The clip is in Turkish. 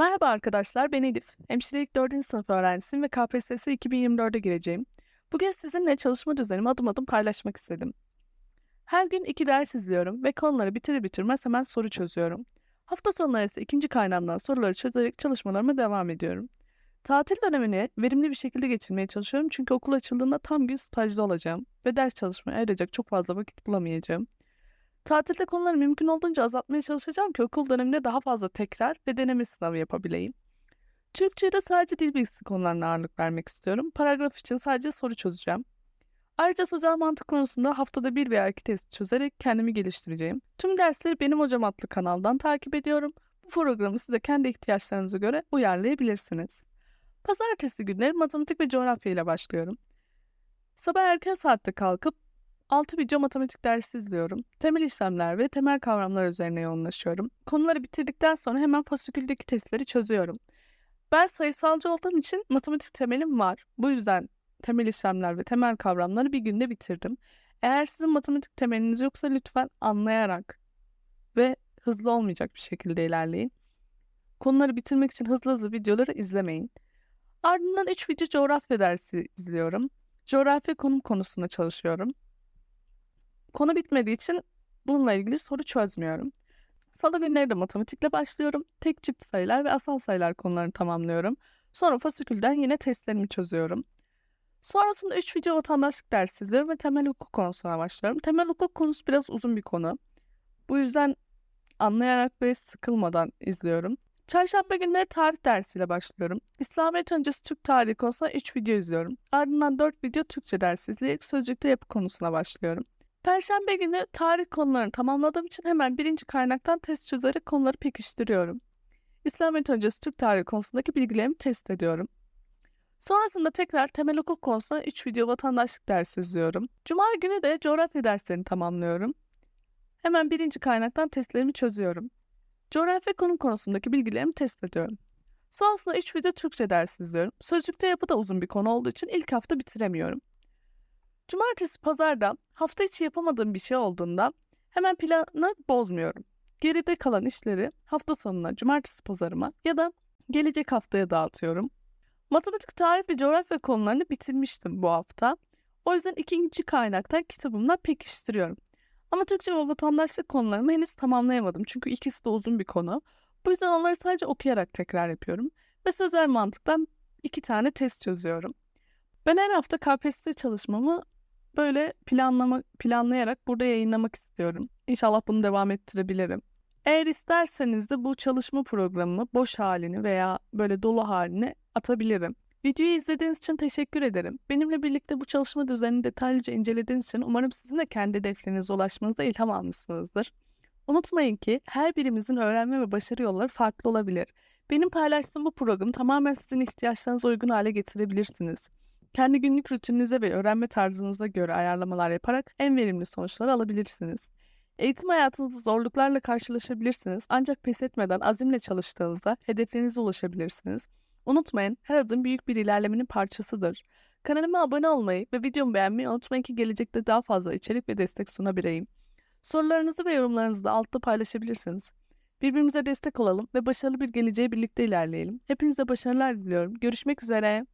Merhaba arkadaşlar, ben Elif. Hemşirelik 4. sınıf öğrencisiyim ve KPSS 2024'e gireceğim. Bugün sizinle çalışma düzenimi adım adım paylaşmak istedim. Her gün iki ders izliyorum ve konuları bitirir bitirmez hemen soru çözüyorum. Hafta sonları ise ikinci kaynağımdan soruları çözerek çalışmalarıma devam ediyorum. Tatil dönemini verimli bir şekilde geçirmeye çalışıyorum çünkü okul açıldığında tam gün stajda olacağım ve ders çalışmaya ayıracak çok fazla vakit bulamayacağım. Tatilde konuları mümkün olduğunca azaltmaya çalışacağım ki okul döneminde daha fazla tekrar ve deneme sınavı yapabileyim. Türkçe'de sadece dil bilgisi konularına ağırlık vermek istiyorum. Paragraf için sadece soru çözeceğim. Ayrıca sözel mantık konusunda haftada bir veya iki test çözerek kendimi geliştireceğim. Tüm dersleri Benim Hocam adlı kanaldan takip ediyorum. Bu programı siz de kendi ihtiyaçlarınıza göre uyarlayabilirsiniz. Pazartesi günleri matematik ve coğrafya ile başlıyorum. Sabah erken saatte kalkıp 6 video matematik dersi izliyorum. Temel işlemler ve temel kavramlar üzerine yoğunlaşıyorum. Konuları bitirdikten sonra hemen fasiküldeki testleri çözüyorum. Ben sayısalcı olduğum için matematik temelim var. Bu yüzden temel işlemler ve temel kavramları bir günde bitirdim. Eğer sizin matematik temeliniz yoksa lütfen anlayarak ve hızlı olmayacak bir şekilde ilerleyin. Konuları bitirmek için hızlı hızlı videoları izlemeyin. Ardından 3 video coğrafya dersi izliyorum. Coğrafya konum konusunda çalışıyorum. Konu bitmediği için bununla ilgili soru çözmüyorum. Salı günleri de matematikle başlıyorum. Tek çift sayılar ve asal sayılar konularını tamamlıyorum. Sonra fasikülden yine testlerimi çözüyorum. Sonrasında 3 video vatandaşlık dersi izliyorum ve temel hukuk konusuna başlıyorum. Temel hukuk konusu biraz uzun bir konu. Bu yüzden anlayarak ve sıkılmadan izliyorum. Çarşamba günleri tarih dersiyle başlıyorum. İslamiyet öncesi Türk tarihi konusuna 3 video izliyorum. Ardından 4 video Türkçe dersi izleyerek sözcükte yapı konusuna başlıyorum. Perşembe günü tarih konularını tamamladığım için hemen birinci kaynaktan test çözerek konuları pekiştiriyorum. İslamiyet öncesi Türk tarihi konusundaki bilgilerimi test ediyorum. Sonrasında tekrar temel hukuk konusuna 3 video vatandaşlık dersi izliyorum. Cuma günü de coğrafya derslerini tamamlıyorum. Hemen birinci kaynaktan testlerimi çözüyorum. Coğrafya konum konusundaki bilgilerimi test ediyorum. Sonrasında 3 video Türkçe dersi izliyorum. Sözcükte yapı da uzun bir konu olduğu için ilk hafta bitiremiyorum. Cumartesi pazarda hafta içi yapamadığım bir şey olduğunda hemen planı bozmuyorum. Geride kalan işleri hafta sonuna cumartesi pazarıma ya da gelecek haftaya dağıtıyorum. Matematik, tarih ve coğrafya konularını bitirmiştim bu hafta. O yüzden ikinci kaynaktan kitabımla pekiştiriyorum. Ama Türkçe ve vatandaşlık konularımı henüz tamamlayamadım çünkü ikisi de uzun bir konu. Bu yüzden onları sadece okuyarak tekrar yapıyorum. Ve sözel mantıktan iki tane test çözüyorum. Ben her hafta KPSS çalışmamı böyle planlama, planlayarak burada yayınlamak istiyorum. İnşallah bunu devam ettirebilirim. Eğer isterseniz de bu çalışma programımı boş halini veya böyle dolu halini atabilirim. Videoyu izlediğiniz için teşekkür ederim. Benimle birlikte bu çalışma düzenini detaylıca incelediğiniz için umarım sizin de kendi hedeflerinize ulaşmanıza ilham almışsınızdır. Unutmayın ki her birimizin öğrenme ve başarı yolları farklı olabilir. Benim paylaştığım bu programı tamamen sizin ihtiyaçlarınıza uygun hale getirebilirsiniz. Kendi günlük rutininize ve öğrenme tarzınıza göre ayarlamalar yaparak en verimli sonuçları alabilirsiniz. Eğitim hayatınızda zorluklarla karşılaşabilirsiniz ancak pes etmeden azimle çalıştığınızda hedeflerinize ulaşabilirsiniz. Unutmayın her adım büyük bir ilerlemenin parçasıdır. Kanalıma abone olmayı ve videomu beğenmeyi unutmayın ki gelecekte daha fazla içerik ve destek sunabileyim. Sorularınızı ve yorumlarınızı da altta paylaşabilirsiniz. Birbirimize destek olalım ve başarılı bir geleceğe birlikte ilerleyelim. Hepinize başarılar diliyorum. Görüşmek üzere.